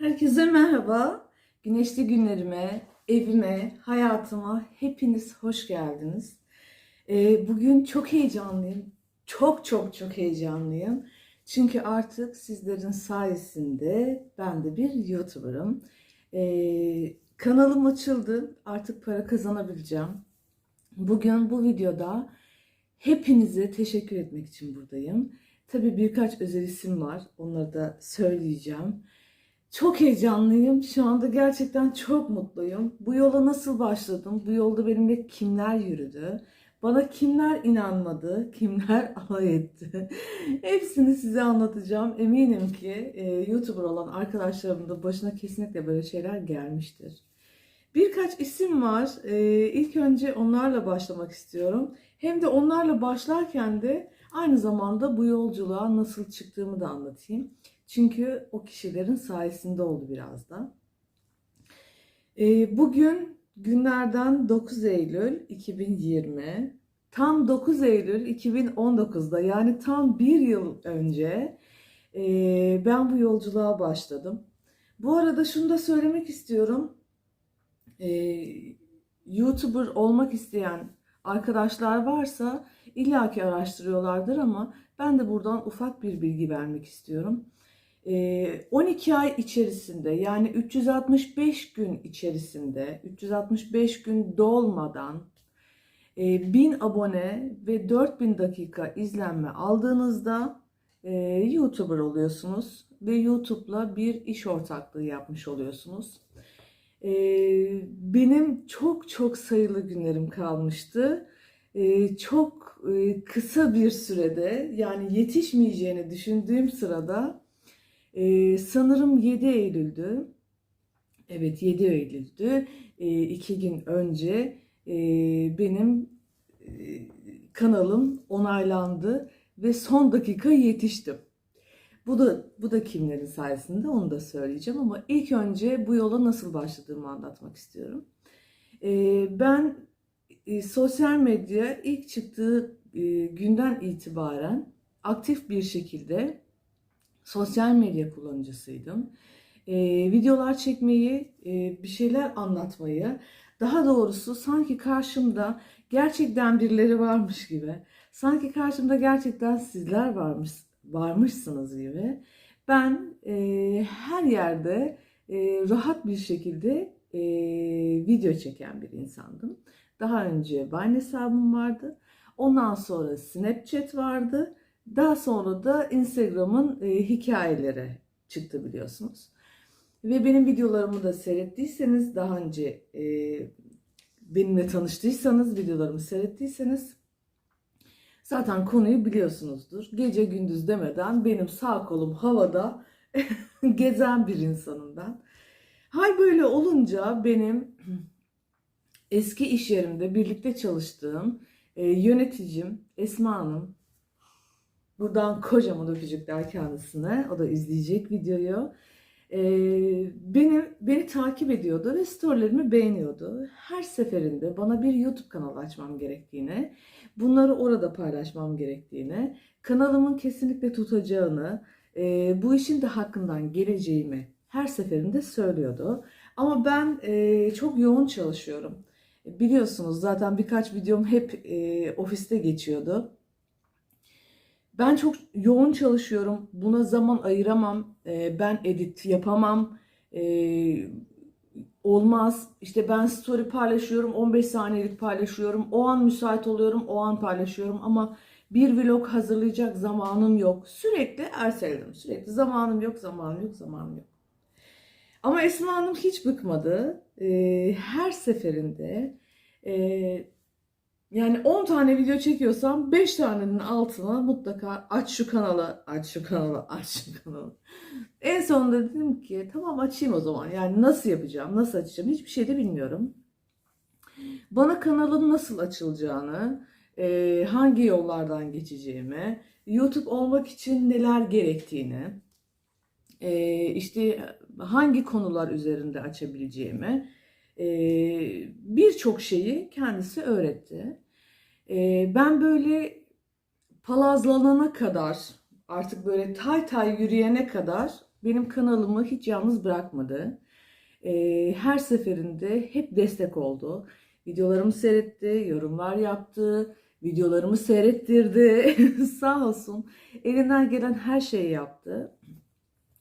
Herkese merhaba. Güneşli günlerime, evime, hayatıma hepiniz hoş geldiniz. Ee, bugün çok heyecanlıyım. Çok çok çok heyecanlıyım. Çünkü artık sizlerin sayesinde ben de bir YouTuber'ım. Ee, kanalım açıldı. Artık para kazanabileceğim. Bugün bu videoda hepinize teşekkür etmek için buradayım. Tabii birkaç özel isim var. Onları da söyleyeceğim. Çok heyecanlıyım. Şu anda gerçekten çok mutluyum. Bu yola nasıl başladım? Bu yolda benimle kimler yürüdü? Bana kimler inanmadı? Kimler alay etti? Hepsini size anlatacağım. Eminim ki e, YouTuber olan arkadaşlarımın da başına kesinlikle böyle şeyler gelmiştir. Birkaç isim var. E, ilk önce onlarla başlamak istiyorum. Hem de onlarla başlarken de aynı zamanda bu yolculuğa nasıl çıktığımı da anlatayım. Çünkü o kişilerin sayesinde oldu biraz da. Ee, bugün günlerden 9 Eylül 2020. Tam 9 Eylül 2019'da yani tam bir yıl önce e, ben bu yolculuğa başladım. Bu arada şunu da söylemek istiyorum. Ee, YouTuber olmak isteyen arkadaşlar varsa illaki araştırıyorlardır ama ben de buradan ufak bir bilgi vermek istiyorum. 12 ay içerisinde yani 365 gün içerisinde 365 gün dolmadan 1000 abone ve 4000 dakika izlenme aldığınızda YouTuber oluyorsunuz ve YouTube'la bir iş ortaklığı yapmış oluyorsunuz. Benim çok çok sayılı günlerim kalmıştı. Çok kısa bir sürede yani yetişmeyeceğini düşündüğüm sırada ee, sanırım 7 Eylül'dü. Evet 7 Eylül'dü. Ee, iki gün önce e, benim e, kanalım onaylandı ve son dakika yetiştim. Bu da bu da kimlerin sayesinde onu da söyleyeceğim ama ilk önce bu yola nasıl başladığımı anlatmak istiyorum. Ee, ben e, sosyal medya ilk çıktığı e, günden itibaren aktif bir şekilde sosyal medya kullanıcısıydım. E, videolar çekmeyi, e, bir şeyler anlatmayı, daha doğrusu sanki karşımda gerçekten birileri varmış gibi, sanki karşımda gerçekten sizler varmış varmışsınız gibi. Ben e, her yerde e, rahat bir şekilde e, video çeken bir insandım. Daha önce Vine hesabım vardı. Ondan sonra Snapchat vardı. Daha sonra da Instagram'ın e, hikayeleri çıktı biliyorsunuz. Ve benim videolarımı da seyrettiyseniz, daha önce e, benimle tanıştıysanız, videolarımı seyrettiyseniz zaten konuyu biliyorsunuzdur. Gece gündüz demeden benim sağ kolum havada gezen bir insanım ben. Hal böyle olunca benim eski iş yerimde birlikte çalıştığım e, yöneticim Esma Hanım Buradan kocaman öpücükler kendisine. O da izleyecek videoyu. Ee, beni, beni takip ediyordu ve storylerimi beğeniyordu. Her seferinde bana bir YouTube kanalı açmam gerektiğini, bunları orada paylaşmam gerektiğini, kanalımın kesinlikle tutacağını, e, bu işin de hakkından geleceğimi her seferinde söylüyordu. Ama ben e, çok yoğun çalışıyorum. Biliyorsunuz zaten birkaç videom hep e, ofiste geçiyordu. Ben çok yoğun çalışıyorum. Buna zaman ayıramam. Ee, ben edit yapamam. Ee, olmaz. İşte ben story paylaşıyorum. 15 saniyelik paylaşıyorum. O an müsait oluyorum. O an paylaşıyorum. Ama bir vlog hazırlayacak zamanım yok. Sürekli erteledim. Sürekli zamanım yok, zamanım yok, zamanım yok. Ama Esma Hanım hiç bıkmadı. Ee, her seferinde e, yani 10 tane video çekiyorsam 5 tanenin altına mutlaka aç şu kanalı, aç şu kanalı, aç şu kanalı. En sonunda dedim ki tamam açayım o zaman. Yani nasıl yapacağım, nasıl açacağım hiçbir şey de bilmiyorum. Bana kanalın nasıl açılacağını, e, hangi yollardan geçeceğimi, YouTube olmak için neler gerektiğini, e, işte hangi konular üzerinde açabileceğimi, birçok şeyi kendisi öğretti. Ee, ben böyle palazlanana kadar artık böyle tay tay yürüyene kadar benim kanalımı hiç yalnız bırakmadı. Ee, her seferinde hep destek oldu. Videolarımı seyretti, yorumlar yaptı, videolarımı seyrettirdi. Sağ olsun. Elinden gelen her şeyi yaptı.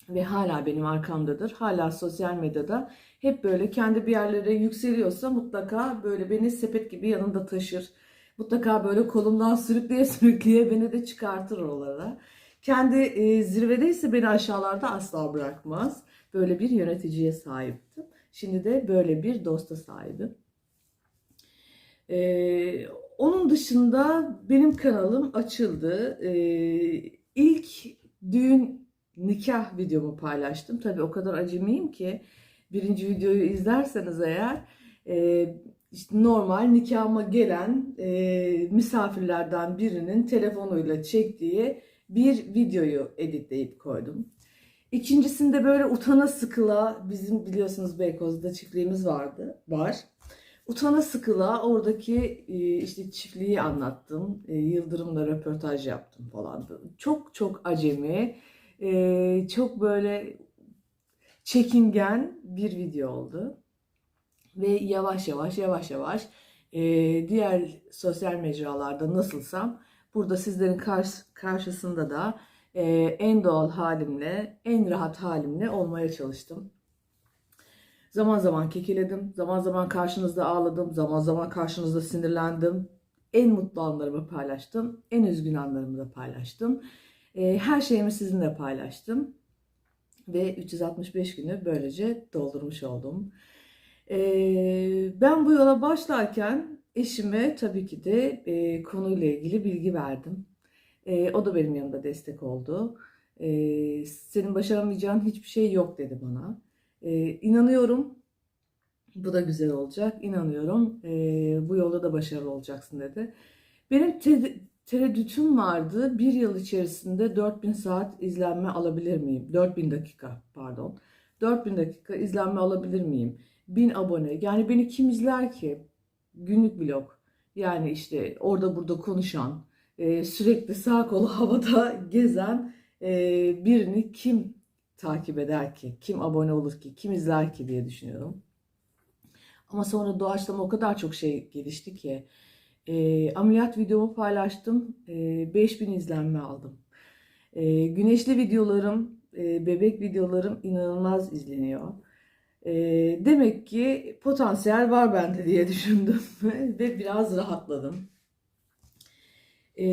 Ve hala benim arkamdadır. Hala sosyal medyada hep böyle kendi bir yerlere yükseliyorsa mutlaka böyle beni sepet gibi yanında taşır. Mutlaka böyle kolumdan sürükleye sürükleye beni de çıkartır oralara. Kendi e, zirvedeyse beni aşağılarda asla bırakmaz. Böyle bir yöneticiye sahiptim. Şimdi de böyle bir dosta sahibim. Ee, onun dışında benim kanalım açıldı. Ee, ilk düğün nikah videomu paylaştım. Tabii o kadar acemiyim ki birinci videoyu izlerseniz eğer e, işte normal nikahıma gelen e, misafirlerden birinin telefonuyla çektiği bir videoyu editleyip koydum. İkincisinde böyle utana sıkıla bizim biliyorsunuz Beykoz'da çiftliğimiz vardı, var. Utana sıkıla oradaki e, işte çiftliği anlattım. E, Yıldırım'la röportaj yaptım falan. Çok çok acemi, e, çok böyle çekingen bir video oldu. Ve yavaş yavaş yavaş yavaş e, diğer sosyal mecralarda nasılsam burada sizlerin karşı, karşısında da e, en doğal halimle, en rahat halimle olmaya çalıştım. Zaman zaman kekeledim, zaman zaman karşınızda ağladım, zaman zaman karşınızda sinirlendim. En mutlu anlarımı paylaştım, en üzgün anlarımı da paylaştım. E, her şeyimi sizinle paylaştım. Ve 365 günü böylece doldurmuş oldum. E, ben bu yola başlarken eşime tabii ki de e, konuyla ilgili bilgi verdim. E, o da benim yanımda destek oldu. Senin başaramayacağın hiçbir şey yok dedi bana. İnanıyorum bu da güzel olacak. İnanıyorum bu yolda da başarılı olacaksın dedi. Benim tereddütüm vardı. Bir yıl içerisinde 4000 saat izlenme alabilir miyim? 4000 dakika pardon. 4000 dakika izlenme alabilir miyim? 1000 abone. Yani beni kim izler ki? Günlük vlog. Yani işte orada burada konuşan, e, sürekli sağ kolu havada gezen e, birini kim takip eder ki? Kim abone olur ki? Kim izler ki diye düşünüyorum. Ama sonra doğaçlama o kadar çok şey gelişti ki. E, ameliyat videomu paylaştım. E, 5000 izlenme aldım. E, güneşli videolarım, e, bebek videolarım inanılmaz izleniyor. E, demek ki potansiyel var bende diye düşündüm ve biraz rahatladım. E,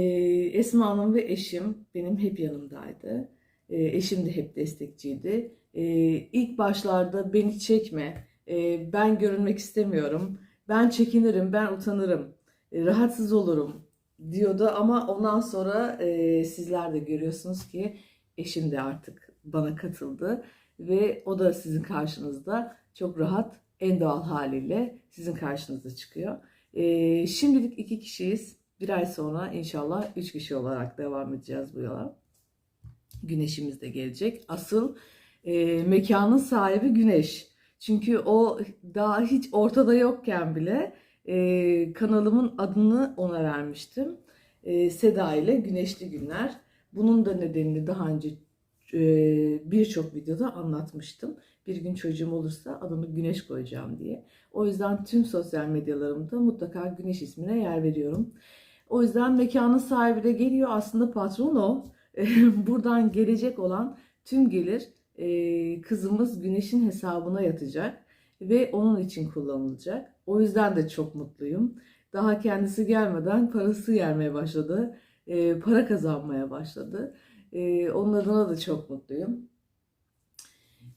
Esma Hanım ve eşim benim hep yanımdaydı. E, eşim de hep destekçiydi. E, ilk başlarda beni çekme, e, ben görünmek istemiyorum, ben çekinirim, ben utanırım, rahatsız olurum diyordu. Ama ondan sonra e, sizler de görüyorsunuz ki eşim de artık bana katıldı ve o da sizin karşınızda çok rahat, en doğal haliyle sizin karşınıza çıkıyor. E, şimdilik iki kişiyiz. Bir ay sonra inşallah üç kişi olarak devam edeceğiz bu yola. Güneşimiz de gelecek. Asıl e, mekanın sahibi Güneş. Çünkü o daha hiç ortada yokken bile e, kanalımın adını ona vermiştim. E, Seda ile Güneşli Günler. Bunun da nedenini daha önce e, birçok videoda anlatmıştım. Bir gün çocuğum olursa adını Güneş koyacağım diye. O yüzden tüm sosyal medyalarımda mutlaka Güneş ismine yer veriyorum. O yüzden mekanın sahibi de geliyor. Aslında patron o. Buradan gelecek olan tüm gelir e, kızımız Güneş'in hesabına yatacak ve onun için kullanılacak. O yüzden de çok mutluyum. Daha kendisi gelmeden parası gelmeye başladı. E, para kazanmaya başladı. E, onun adına da çok mutluyum.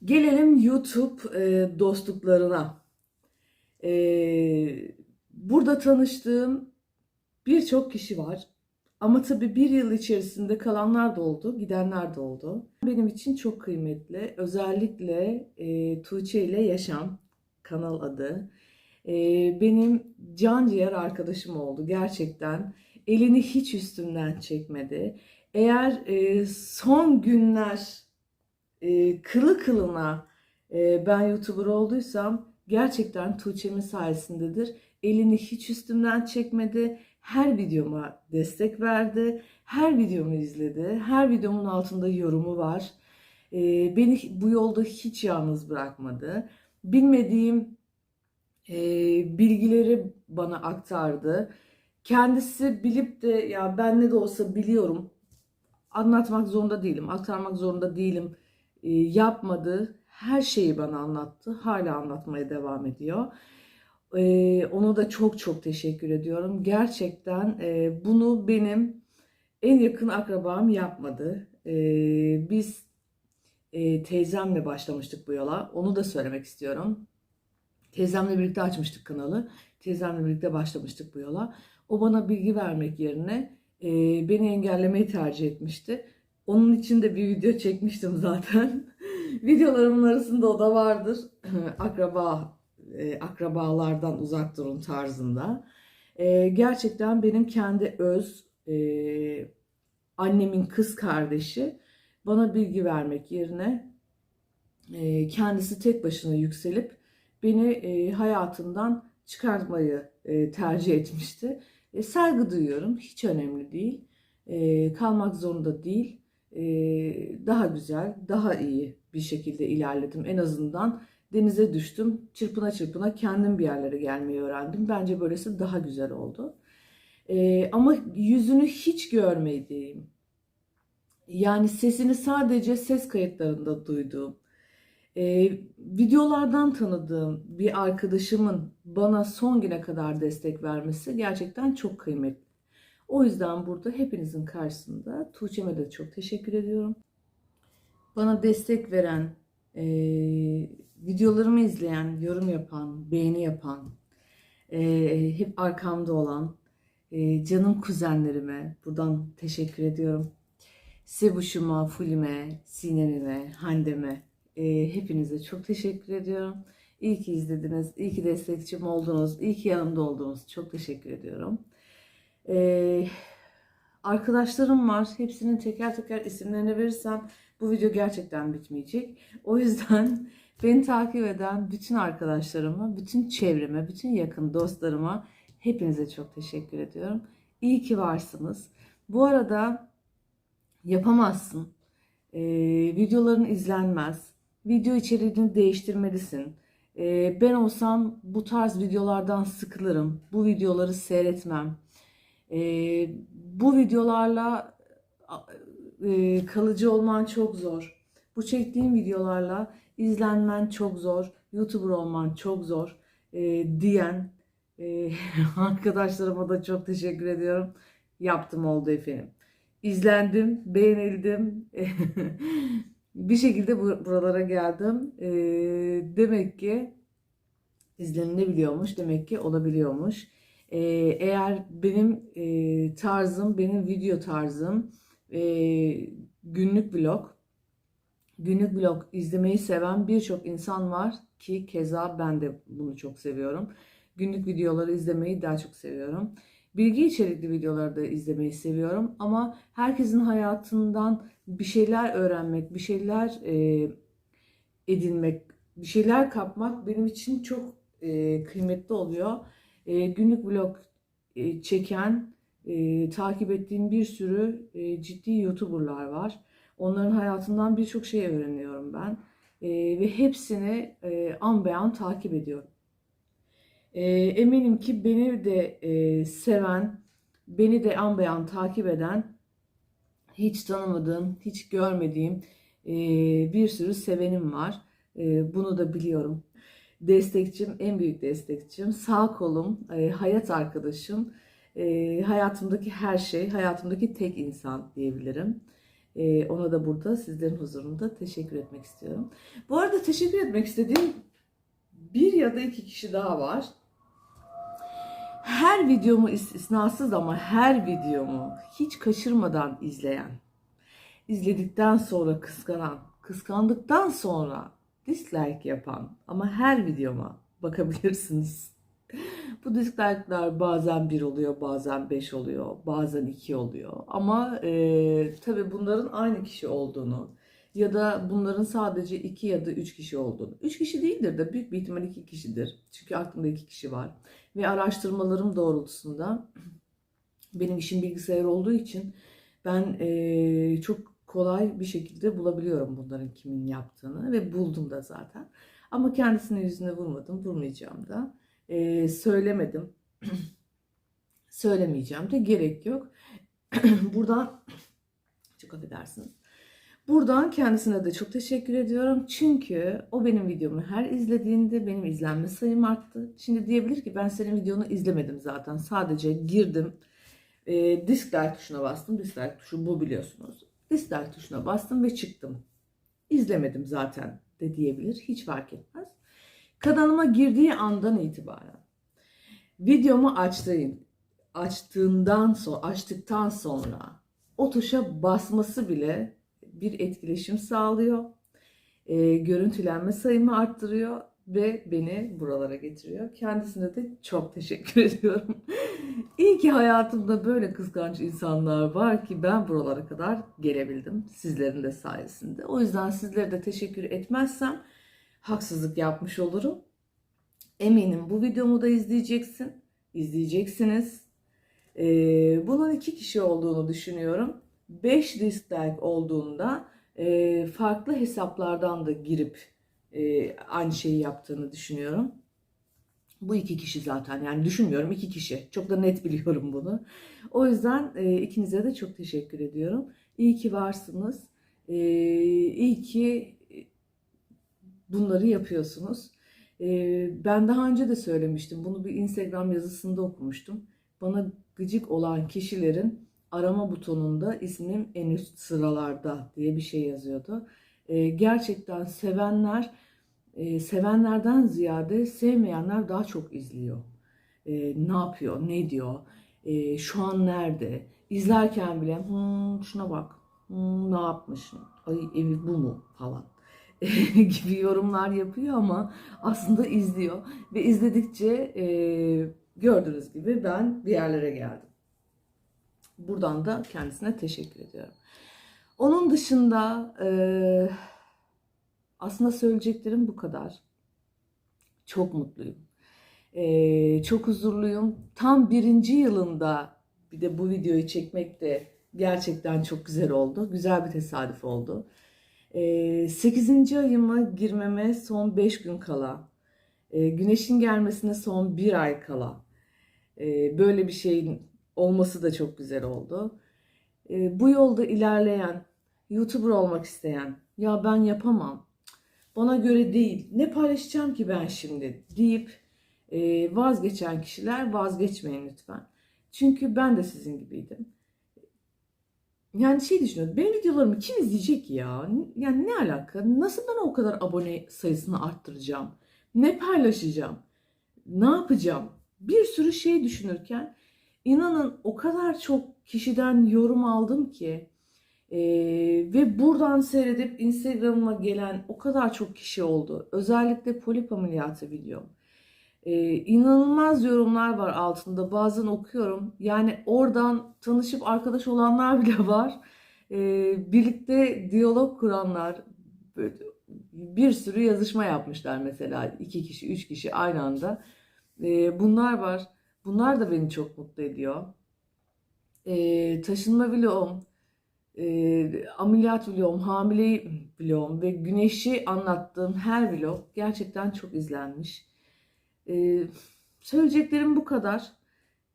Gelelim YouTube e, dostluklarına. E, burada tanıştığım birçok kişi var. Ama tabii bir yıl içerisinde kalanlar da oldu, gidenler de oldu. Benim için çok kıymetli. Özellikle e, Tuğçe ile Yaşam kanal adı. E, benim can ciğer arkadaşım oldu gerçekten. Elini hiç üstümden çekmedi. Eğer e, son günler e, kılı kılına e, ben YouTuber olduysam gerçekten Tuğçe'min sayesindedir. Elini hiç üstümden çekmedi her videoma destek verdi. Her videomu izledi. Her videomun altında yorumu var. Ee, beni bu yolda hiç yalnız bırakmadı. Bilmediğim e, bilgileri bana aktardı. Kendisi bilip de ya ben ne de olsa biliyorum anlatmak zorunda değilim, aktarmak zorunda değilim e, yapmadı. Her şeyi bana anlattı. Hala anlatmaya devam ediyor. E, ona da çok çok teşekkür ediyorum. Gerçekten e, bunu benim en yakın akrabam yapmadı. E, biz e, teyzemle başlamıştık bu yola. Onu da söylemek istiyorum. Teyzemle birlikte açmıştık kanalı. Teyzemle birlikte başlamıştık bu yola. O bana bilgi vermek yerine e, beni engellemeyi tercih etmişti. Onun için de bir video çekmiştim zaten. Videolarımın arasında o da vardır. Akraba e, akrabalardan uzak durun tarzında. E, gerçekten benim kendi öz e, annemin kız kardeşi bana bilgi vermek yerine e, kendisi tek başına yükselip beni e, hayatından çıkartmayı e, tercih etmişti. E, saygı duyuyorum. Hiç önemli değil. E, kalmak zorunda değil. E, daha güzel, daha iyi bir şekilde ilerledim. En azından denize düştüm. Çırpına çırpına kendim bir yerlere gelmeyi öğrendim. Bence böylesi daha güzel oldu. E, ama yüzünü hiç görmediğim, yani sesini sadece ses kayıtlarında duyduğum, e, videolardan tanıdığım bir arkadaşımın bana son güne kadar destek vermesi gerçekten çok kıymetli. O yüzden burada hepinizin karşısında Tuğçe'me de çok teşekkür ediyorum. Bana destek veren, e, videolarımı izleyen, yorum yapan, beğeni yapan, e, hep arkamda olan e, canım kuzenlerime buradan teşekkür ediyorum. Sebuş'uma, Fulime, Sinem'ime, Hande'me e, hepinize çok teşekkür ediyorum. İyi ki izlediniz, iyi ki destekçim oldunuz, iyi ki yanımda oldunuz. Çok teşekkür ediyorum. E, arkadaşlarım var. Hepsinin teker teker isimlerini verirsem bu video gerçekten bitmeyecek. O yüzden beni takip eden bütün arkadaşlarıma, bütün çevreme, bütün yakın dostlarıma hepinize çok teşekkür ediyorum. İyi ki varsınız. Bu arada yapamazsın. Ee, videoların izlenmez. Video içeriğini değiştirmelisin. Ee, ben olsam bu tarz videolardan sıkılırım. Bu videoları seyretmem. Ee, bu videolarla e, kalıcı olman çok zor. Bu çektiğim videolarla izlenmen çok zor. YouTuber olman çok zor e, diyen e, arkadaşlarıma da çok teşekkür ediyorum. Yaptım oldu efendim. İzlendim, beğenildim. bir şekilde buralara geldim. E, demek ki izlenilebiliyormuş, demek ki olabiliyormuş. E, eğer benim e, tarzım, benim video tarzım e, günlük vlog, günlük vlog izlemeyi seven birçok insan var ki keza ben de bunu çok seviyorum. Günlük videoları izlemeyi daha çok seviyorum. Bilgi içerikli videoları da izlemeyi seviyorum ama herkesin hayatından bir şeyler öğrenmek, bir şeyler e, edinmek, bir şeyler kapmak benim için çok e, kıymetli oluyor. E, günlük vlog e, çeken, e, takip ettiğim bir sürü e, ciddi YouTuber'lar var. Onların hayatından birçok şey öğreniyorum ben. E, ve hepsini e, an beyan takip ediyorum. E, eminim ki beni de e, seven, beni de an takip eden, hiç tanımadığım, hiç görmediğim e, bir sürü sevenim var. E, bunu da biliyorum. Destekçim, en büyük destekçim, sağ kolum, e, hayat arkadaşım, e, hayatımdaki her şey, hayatımdaki tek insan diyebilirim. E, ona da burada sizlerin huzurunda teşekkür etmek istiyorum. Bu arada teşekkür etmek istediğim bir ya da iki kişi daha var her videomu istisnasız ama her videomu hiç kaçırmadan izleyen, izledikten sonra kıskanan, kıskandıktan sonra dislike yapan ama her videoma bakabilirsiniz. Bu dislike'lar bazen bir oluyor, bazen beş oluyor, bazen iki oluyor. Ama e, tabii bunların aynı kişi olduğunu ya da bunların sadece iki ya da üç kişi olduğunu. Üç kişi değildir de büyük bir ihtimal iki kişidir. Çünkü aklımda iki kişi var. Ve araştırmalarım doğrultusunda benim işim bilgisayar olduğu için ben e, çok kolay bir şekilde bulabiliyorum bunların kimin yaptığını ve buldum da zaten. Ama kendisine yüzüne vurmadım, vurmayacağım da. Ee, söylemedim. Söylemeyeceğim de gerek yok. Buradan çok affedersiniz. Buradan kendisine de çok teşekkür ediyorum. Çünkü o benim videomu her izlediğinde benim izlenme sayım arttı. Şimdi diyebilir ki ben senin videonu izlemedim zaten. Sadece girdim. E, dislike tuşuna bastım. Dislike tuşu bu biliyorsunuz. Dislike tuşuna bastım ve çıktım. İzlemedim zaten de diyebilir. Hiç fark etmez. Kanalıma girdiği andan itibaren videomu açtığım, açtığından sonra, açtıktan sonra o tuşa basması bile bir etkileşim sağlıyor. E, görüntülenme sayımı arttırıyor ve beni buralara getiriyor. Kendisine de çok teşekkür ediyorum. İyi ki hayatımda böyle kıskanç insanlar var ki ben buralara kadar gelebildim. Sizlerin de sayesinde. O yüzden sizlere de teşekkür etmezsem haksızlık yapmış olurum. Eminim bu videomu da izleyeceksin. İzleyeceksiniz. Ee, bunun iki kişi olduğunu düşünüyorum. 5 dislike olduğunda e, farklı hesaplardan da girip e, aynı şeyi yaptığını düşünüyorum. Bu iki kişi zaten yani düşünmüyorum iki kişi. Çok da net biliyorum bunu. O yüzden e, ikinize de çok teşekkür ediyorum. İyi ki varsınız. E, iyi ki bunları yapıyorsunuz. E, ben daha önce de söylemiştim. Bunu bir Instagram yazısında okumuştum. Bana gıcık olan kişilerin arama butonunda ismim en üst sıralarda diye bir şey yazıyordu. E, gerçekten sevenler e, sevenlerden ziyade sevmeyenler daha çok izliyor. E, ne yapıyor, ne diyor, e, şu an nerede? İzlerken bile hmm, şuna bak, hmm, ne yapmışsın, ay evi bu mu falan gibi yorumlar yapıyor ama aslında izliyor. Ve izledikçe e, gördüğünüz gibi ben bir yerlere geldim. Buradan da kendisine teşekkür ediyorum. Onun dışında e, aslında söyleyeceklerim bu kadar. Çok mutluyum. E, çok huzurluyum. Tam birinci yılında bir de bu videoyu çekmek de gerçekten çok güzel oldu. Güzel bir tesadüf oldu. E, 8. ayıma girmeme son 5 gün kala. E, güneşin gelmesine son 1 ay kala. E, böyle bir şeyin olması da çok güzel oldu. E, bu yolda ilerleyen, YouTuber olmak isteyen, ya ben yapamam, bana göre değil, ne paylaşacağım ki ben şimdi deyip e, vazgeçen kişiler vazgeçmeyin lütfen. Çünkü ben de sizin gibiydim. Yani şey düşünüyorum, benim videolarımı kim izleyecek ya? Yani ne alaka? Nasıl ben o kadar abone sayısını arttıracağım? Ne paylaşacağım? Ne yapacağım? Bir sürü şey düşünürken İnanın o kadar çok kişiden yorum aldım ki e, ve buradan seyredip Instagram'ıma gelen o kadar çok kişi oldu. Özellikle polip ameliyatı videom. E, inanılmaz yorumlar var altında. Bazen okuyorum. Yani oradan tanışıp arkadaş olanlar bile var. E, birlikte diyalog kuranlar, bir sürü yazışma yapmışlar mesela. iki kişi, üç kişi aynı anda. E, bunlar var. Bunlar da beni çok mutlu ediyor. E, taşınma vlogum, e, ameliyat vlogum, hamile vlogum ve güneşi anlattığım her vlog gerçekten çok izlenmiş. E, söyleyeceklerim bu kadar.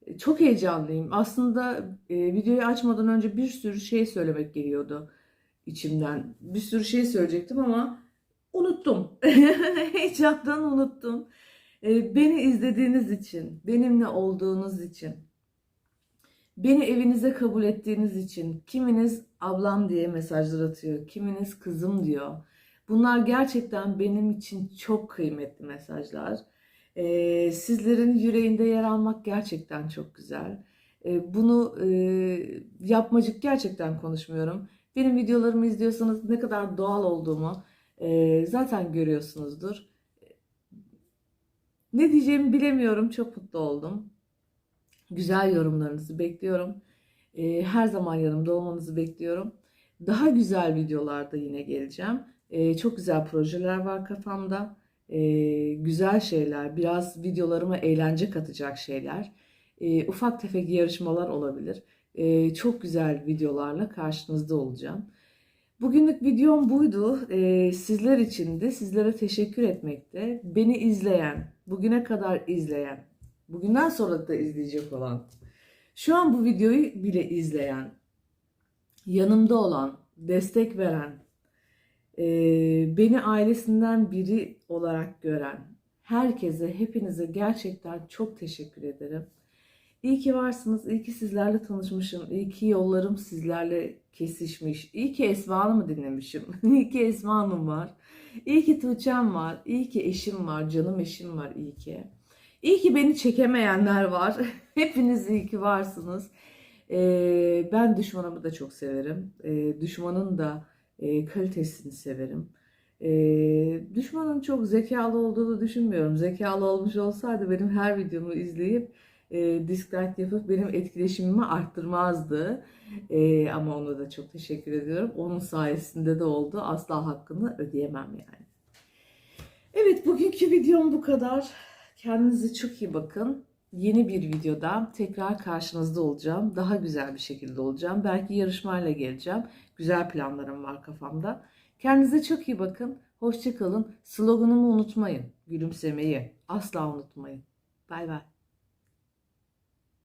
E, çok heyecanlıyım. Aslında e, videoyu açmadan önce bir sürü şey söylemek geliyordu içimden. Bir sürü şey söyleyecektim ama unuttum. Heyecandan unuttum. Ee, beni izlediğiniz için, benimle olduğunuz için, beni evinize kabul ettiğiniz için, kiminiz ablam diye mesajlar atıyor, kiminiz kızım diyor. Bunlar gerçekten benim için çok kıymetli mesajlar. Ee, sizlerin yüreğinde yer almak gerçekten çok güzel. Ee, bunu e, yapmacık gerçekten konuşmuyorum. Benim videolarımı izliyorsanız ne kadar doğal olduğumu e, zaten görüyorsunuzdur. Ne diyeceğimi bilemiyorum. Çok mutlu oldum. Güzel yorumlarınızı bekliyorum. Ee, her zaman yanımda olmanızı bekliyorum. Daha güzel videolarda yine geleceğim. Ee, çok güzel projeler var kafamda. Ee, güzel şeyler, biraz videolarıma eğlence katacak şeyler. ufak tefek yarışmalar olabilir. çok güzel videolarla karşınızda olacağım. Bugünlük videom buydu. Ee, sizler için de sizlere teşekkür etmekte. Beni izleyen, bugüne kadar izleyen, bugünden sonra da izleyecek olan, şu an bu videoyu bile izleyen, yanımda olan, destek veren, e, beni ailesinden biri olarak gören herkese, hepinize gerçekten çok teşekkür ederim. İyi ki varsınız, iyi ki sizlerle tanışmışım, iyi ki yollarım sizlerle kesişmiş, iyi ki Esma Hanım'ı dinlemişim, iyi ki Esma Hanım var, iyi ki Tuğçe'm var, iyi ki eşim var, canım eşim var, iyi ki. İyi ki beni çekemeyenler var, hepiniz iyi ki varsınız. Ee, ben düşmanımı da çok severim, Ee, düşmanın da e, kalitesini severim. Ee, düşmanın çok zekalı olduğunu düşünmüyorum. Zekalı olmuş olsaydı benim her videomu izleyip e, dislike yapıp benim etkileşimimi arttırmazdı. E, ama ona da çok teşekkür ediyorum. Onun sayesinde de oldu. Asla hakkını ödeyemem yani. Evet bugünkü videom bu kadar. Kendinize çok iyi bakın. Yeni bir videoda tekrar karşınızda olacağım. Daha güzel bir şekilde olacağım. Belki yarışmayla geleceğim. Güzel planlarım var kafamda. Kendinize çok iyi bakın. Hoşçakalın. Sloganımı unutmayın. Gülümsemeyi asla unutmayın. Bay bay.